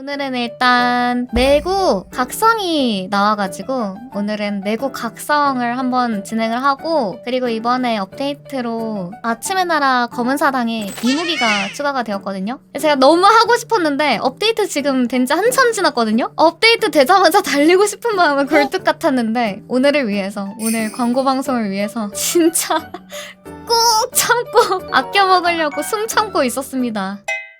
오늘은 일단 내구 각성이 나와가지고 오늘은 내구 각성을 한번 진행을 하고 그리고 이번에 업데이트로 아침의 나라 검은 사당에 이무기가 추가가 되었거든요. 제가 너무 하고 싶었는데 업데이트 지금 된 지 한참 지났거든요. 업데이트 되자마자 달리고 싶은 마음은 굴뚝 같았는데 오늘을 위해서 오늘 광고 방송을 위해서 진짜 꾹 참고 아껴 먹으려고 숨 참고 있었습니다.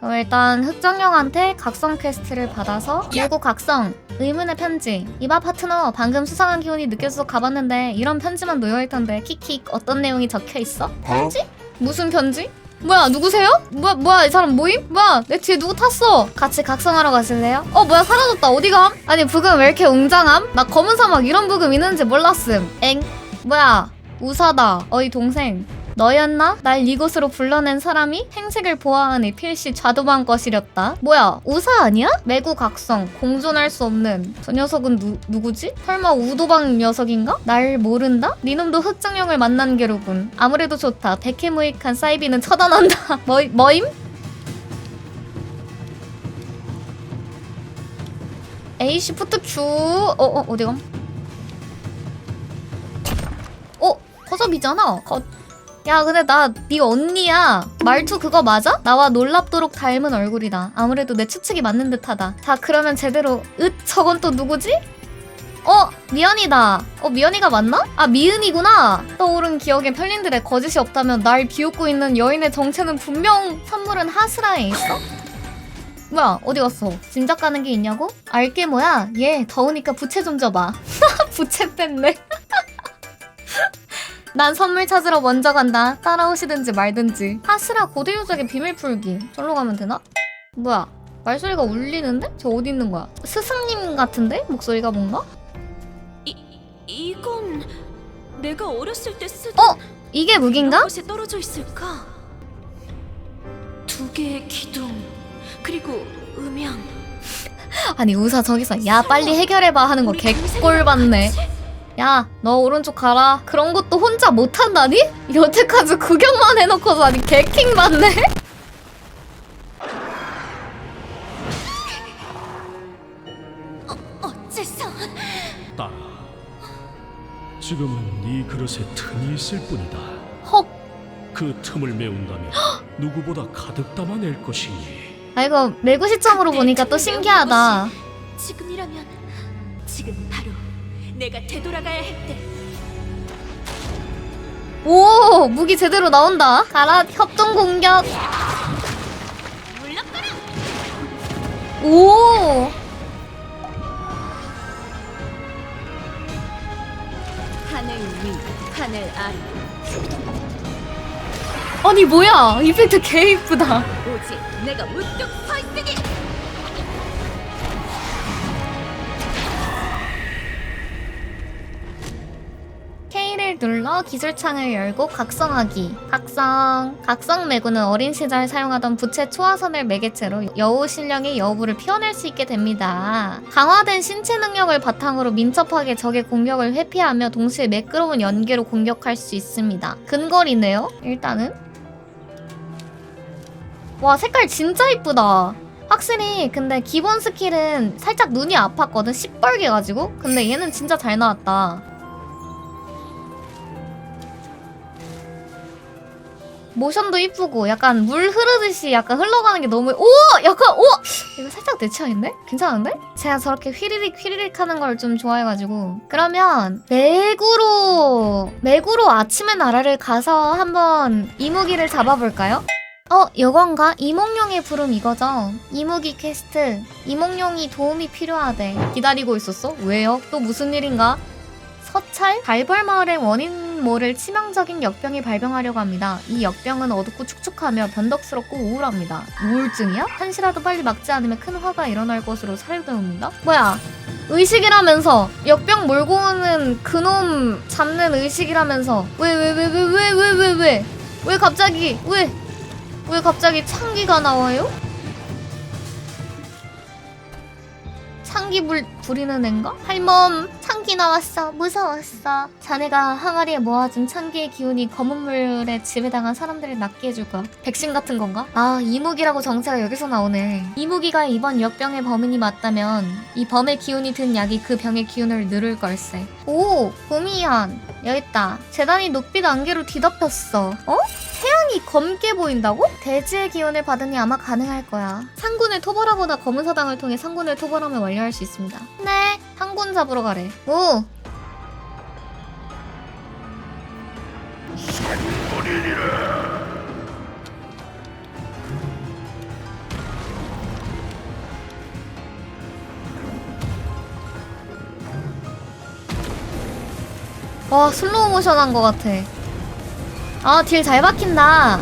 그럼 일단 흑정령한테 각성 퀘스트를 받아서 예고 각성 의문의 편지 이바 파트너 방금 수상한 기운이 느껴져서 가봤는데 이런 편지만 놓여있던데 킥킥 어떤 내용이 적혀있어? 편지? 무슨 편지? 뭐야 누구세요? 뭐야 뭐야 이 사람 모임? 뭐야 내 뒤에 누구 탔어? 같이 각성하러 가실래요? 어 뭐야 사라졌다 어디감? 아니 부금 왜 이렇게 웅장함? 나 검은 사막 이런 부금 있는지 몰랐음 엥? 뭐야 우사다 어이 동생 너였나? 날 이곳으로 불러낸 사람이 행색을 보아하니 필시 좌도방 것이렸다. 뭐야, 우사 아니야? 매구 각성, 공존할 수 없는. 저 녀석은 누, 누구지? 설마 우도방 녀석인가? 날 모른다? 니놈도 흑정령을 만난 게로군. 아무래도 좋다. 백해무익한 사이비는 처단한다. 뭐, 뭐임? A 시프트 Q. 어, 어, 어디감? 어, 허접이잖아. 거, 야 근데 나 네 언니야 말투 그거 맞아? 나와 놀랍도록 닮은 얼굴이다 아무래도 내 추측이 맞는 듯하다 자 그러면 제대로 으 저건 또 누구지? 어 미연이다 어 미연이가 맞나? 아 미은이구나 떠오른 기억에 편린들의 거짓이 없다면 날 비웃고 있는 여인의 정체는 분명 선물은 하스라에 있어? 뭐야 어디 갔어? 짐작 가는 게 있냐고? 알게 뭐야 얘 더우니까 부채 좀 줘봐 부채 뺐네 난 선물 찾으러 먼저 간다. 따라오시든지 말든지. 하스라 고대 유적의 비밀 풀기. 절로 가면 되나? 뭐야? 말소리가 울리는데? 저 어디 있는 거야? 스승님 같은데? 목소리가 뭔가? 이 이건 내가 어렸을 때 쓰던 어? 이게 무기인가? 곳에 떨어져 있을까? 두 개의 기둥 그리고 음향. 아니 우사 저기서 야 빨리 해결해봐 하는 거 개꼴 받네. 야 너 오른쪽 가라. 그런 것도 혼자 못한다니? 여태까지 구경만 해놓고서 아니 개킹 받네? 어째서 딸아, 지금은 네 그릇에 틈이 있을 뿐이다. 헉. 그 틈을 메운다면 누구보다 가득 담아낼 것이니. 아 이거 매구 시점으로 내 보니까 또 신기하다. 지금이라면 내가 되돌아가야 했대. 오 무기 제대로 나온다. 가라 협동 공격. 물러가라. 오. 하늘 위, 하늘 아래. 아니 뭐야 이펙트 개 이쁘다. 오직 내가 우뚝 서 있으니. 눌러 기술창을 열고 각성하기. 각성. 각성 매구는 어린 시절 사용하던 부채 초화선을 매개체로 여우 신령의 여우부를 피워낼 수 있게 됩니다. 강화된 신체 능력을 바탕으로 민첩하게 적의 공격을 회피하며 동시에 매끄러운 연계로 공격할 수 있습니다. 근거리네요. 일단은. 와 색깔 진짜 이쁘다. 확실히 근데 기본 스킬은 살짝 눈이 아팠거든 시뻘게 가지고 근데 얘는 진짜 잘 나왔다 모션도 이쁘고 약간 물 흐르듯이 약간 흘러가는 게 너무 오 약간 오 이거 살짝 내 취향인데 괜찮은데 제가 저렇게 휘리릭 휘리릭 하는 걸 좀 좋아해가지고 그러면 매구로 매구로 아침의 나라를 가서 한번 이무기를 잡아볼까요? 어, 요건가? 이몽룡의 부름 이거죠? 이무기 퀘스트. 이몽룡이 도움이 필요하대. 기다리고 있었어? 왜요? 또 무슨 일인가? 서찰? 달벌마을의 원인 모를 치명적인 역병이 발병하려고 합니다. 이 역병은 어둡고 축축하며 변덕스럽고 우울합니다. 우울증이야? 한시라도 빨리 막지 않으면 큰 화가 일어날 것으로 사료되옵니다. 뭐야? 의식이라면서 역병 몰고 오는 그놈 잡는 의식이라면서 왜 왜 왜 왜 왜 왜 왜 왜 왜 갑자기 왜 왜 갑자기 창기가 나와요? 창기 불 부리는 앤가? 할멈 천기 나왔어. 무서웠어. 자네가 항아리에 모아준 천기의 기운이 검은 물에 지배당한 사람들을 낫게 해줄 거야. 백신 같은 건가? 아, 이무기라고 정체가 여기서 나오네. 이무기가 이번 역병의 범인이 맞다면 이 범의 기운이 든 약이 그 병의 기운을 누를 걸세. 오, 봄이현. 여기 있다. 재단이 녹빛 안개로 뒤덮였어. 어? 태양이 검게 보인다고? 대지의 기운을 받으니 아마 가능할 거야. 상군을 토벌하거나 검은 사당을 통해 상군을 토벌하면 완료할 수 있습니다. 네, 상군 잡으러 가래. 오! 와, 슬로우 모션 한 것 같아. 아, 딜 잘 박힌다.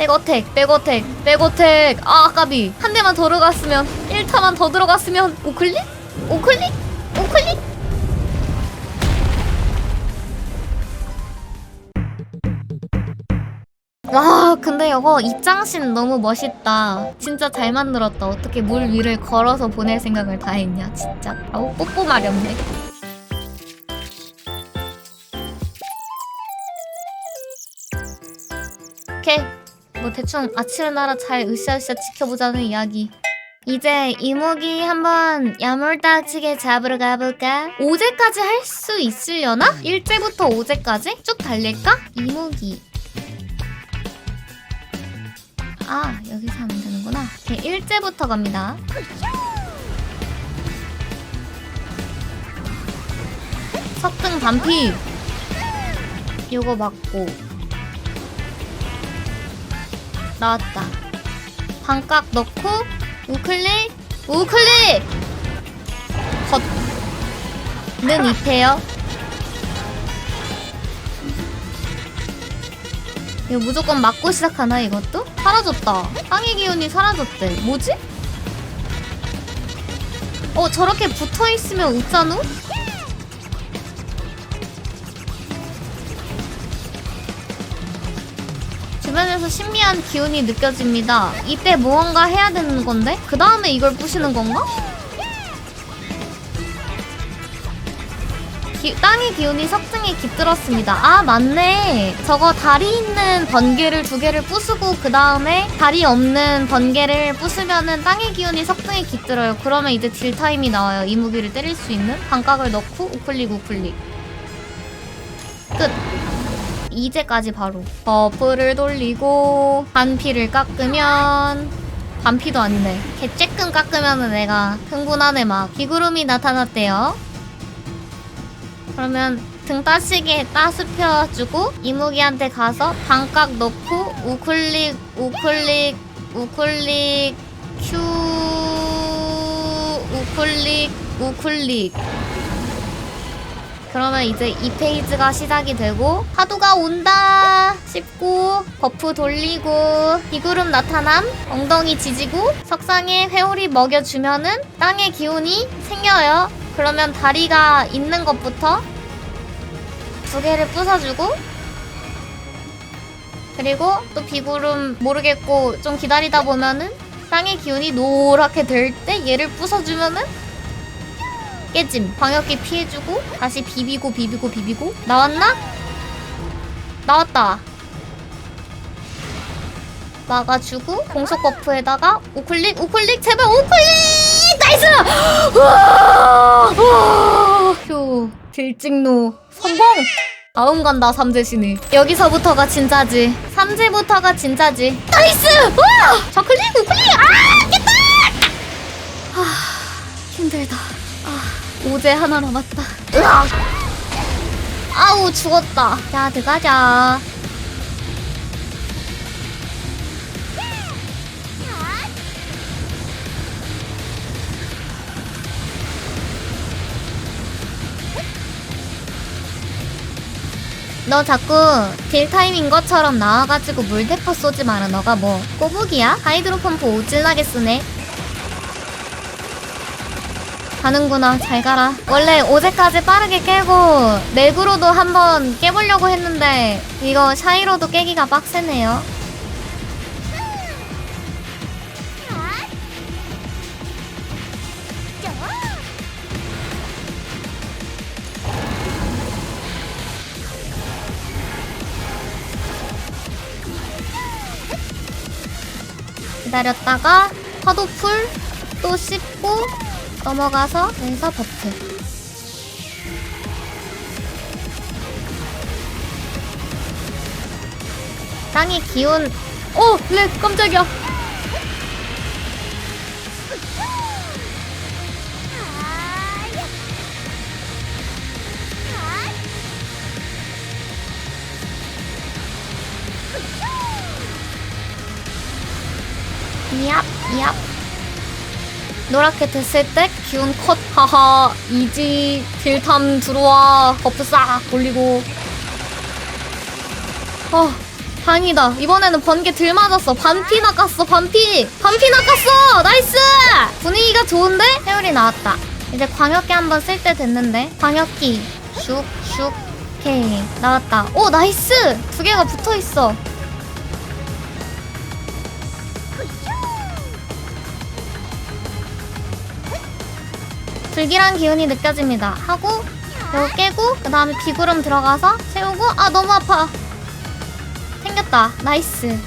백어택, 백어택, 백어택. 아, 까비. 한 대만 더 들어갔으면, 1타만 더 들어갔으면, 오클릭? 오클릭? 오클릭? 와, 근데 이거 입장씬 너무 멋있다. 진짜 잘 만들었다. 어떻게 물 위를 걸어서 보낼 생각을 다 했냐, 진짜. 아우, 뽀뽀 마렵네. 오케이. 뭐 대충 아침의 나라 잘 으쌰으쌰 지켜보자는 이야기. 이제 이모기 한번 야물딱지게 잡으러 가볼까? 오제까지 할 수 있으려나? 일제부터 오제까지? 쭉 달릴까? 이모기. 아, 여기서 하면 되는구나. 오케이, 일제부터 갑니다. 석등 반피. 요거 맞고. 나왔다. 반각 넣고 우클릭 우클릭 겉는 입해요. 이거 무조건 맞고 시작하나 이것도? 사라졌다. 땅의 기운이 사라졌대. 뭐지? 어 저렇게 붙어 있으면 웃잖우? 주변에서 신비한 기운이 느껴집니다. 이때 무언가 해야 되는 건데? 그 다음에 이걸 부시는 건가? 기- 땅의 기운이 석등에 깃들었습니다. 아, 맞네. 저거 다리 있는 번개를 두 개를 부수고 그 다음에 다리 없는 번개를 부수면은 땅의 기운이 석등에 깃들어요. 그러면 이제 딜 타임이 나와요. 이 무기를 때릴 수 있는 반각을 넣고 우클릭 우클릭. 끝. 이제까지 바로 버프를 돌리고 반피를 깎으면 반피도 아니네. 개 쬐끔 깎으면은 내가 흥분하네 막 비구름이 나타났대요. 그러면 등 따시게 따스펴주고 이무기한테 가서 반각 넣고 우클릭 우클릭 우클릭 큐 우클릭 우클릭 그러면 이제 이 페이지가 시작이 되고 파도가 온다 씹고 버프 돌리고 비구름 나타남 엉덩이 지지고 석상에 회오리 먹여주면은 땅의 기운이 생겨요. 그러면 다리가 있는 것부터 두 개를 부숴주고 그리고 또 비구름 모르겠고 좀 기다리다 보면은 땅의 기운이 노랗게 될 때 얘를 부숴주면은 깨짐. 방역기 피해주고 다시 비비고 비비고 비비고. 나왔나? 나왔다. 막아주고 공속 버프에다가 우클릭 우클릭 제발 우클릭! 나이스! 우와! 우와! 휴 딜찍노. 성공! 다음 간다 삼재신이. 여기서부터가 진짜지. 삼재부터가 진짜지. 나이스! 우와! 저클릭 우클릭! 아 깼다! 아 힘들다 아 오제 하나 남았다. 으악! 아우 죽었다. 자 들어가자. 너 자꾸 딜 타임인 것처럼 나와가지고 물대포 쏘지 마라. 너가 뭐 꼬북이야? 하이드로 펌프 오질나게 쓰네 가는구나. 잘 가라. 원래 어제까지 빠르게 깨고 내구로도 한번 깨보려고 했는데 이거 샤이로도 깨기가 빡세네요. 기다렸다가 파도 풀 또 씹고 넘어가서 여기서 버프 땅이 기운. 오! 렉 깜짝이야 노랗게 됐을 때 기운 컷 하하. 이지 딜탐 들어와. 버프 싹 올리고. 어 다행이다. 이번에는 번개 들 맞았어. 반피 낚았어 반피. 반피 낚았어! 나이스! 분위기가 좋은데 해율이 나왔다. 이제 광역기 한번 쓸 때 됐는데. 광역기. 슉슉. 오케이. 나왔다. 오 나이스! 두 개가 붙어있어 불길한 기운이 느껴집니다. 하고 이거 깨고 그 다음에 비구름 들어가서 채우고 아 너무 아파. 생겼다. 나이스.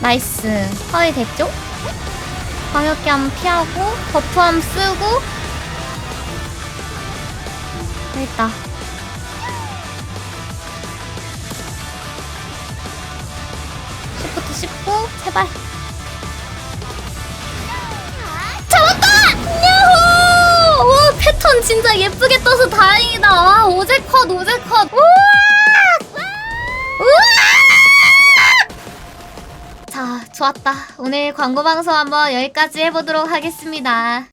나이스. 허위 됐죠? 광역기함 피하고 버프함 쓰고 여기 있다. 시프트 씹고 제발. 와 패턴 진짜 예쁘게 떠서 다행이다. 와 오제 컷 오제 컷. 우와! 우와! 자 좋았다. 오늘 광고 방송 한번 여기까지 해보도록 하겠습니다.